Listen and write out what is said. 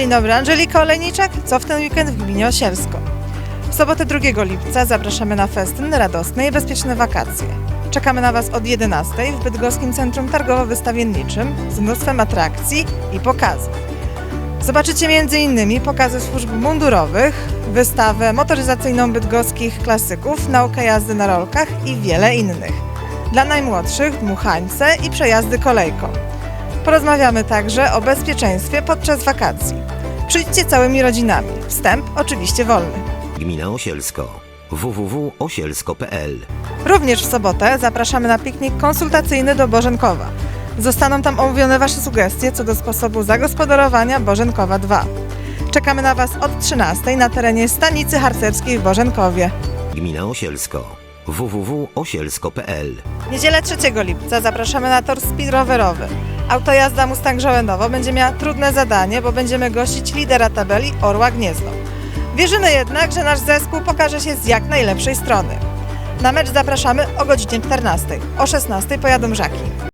Dzień dobry, Angelika Olejniczak, co w ten weekend w gminie Osielsko. W sobotę 2 lipca zapraszamy na festyn, radosne i bezpieczne wakacje. Czekamy na Was od 11 w Bydgoskim Centrum Targowo-Wystawienniczym z mnóstwem atrakcji i pokazów. Zobaczycie m.in. pokazy służb mundurowych, wystawę motoryzacyjną bydgoskich klasyków, naukę jazdy na rolkach i wiele innych. Dla najmłodszych dmuchańce i przejazdy kolejką. Porozmawiamy także o bezpieczeństwie podczas wakacji. Przyjdźcie całymi rodzinami. Wstęp oczywiście wolny. Gmina Osielsko. www.osielsko.pl Również w sobotę zapraszamy na piknik konsultacyjny do Bożenkowa. Zostaną tam omówione Wasze sugestie co do sposobu zagospodarowania Bożenkowa 2. Czekamy na Was od 13 na terenie stanicy harcerskiej w Bożenkowie. Gmina Osielsko. www.osielsko.pl Niedzielę 3 lipca zapraszamy na tor speed rowerowy. Autojazda Mustang Żołędowo będzie miała trudne zadanie, bo będziemy gościć lidera tabeli Orła Gniezno. Wierzymy jednak, że nasz zespół pokaże się z jak najlepszej strony. Na mecz zapraszamy o godzinie 14. O 16 pojadą Żaki.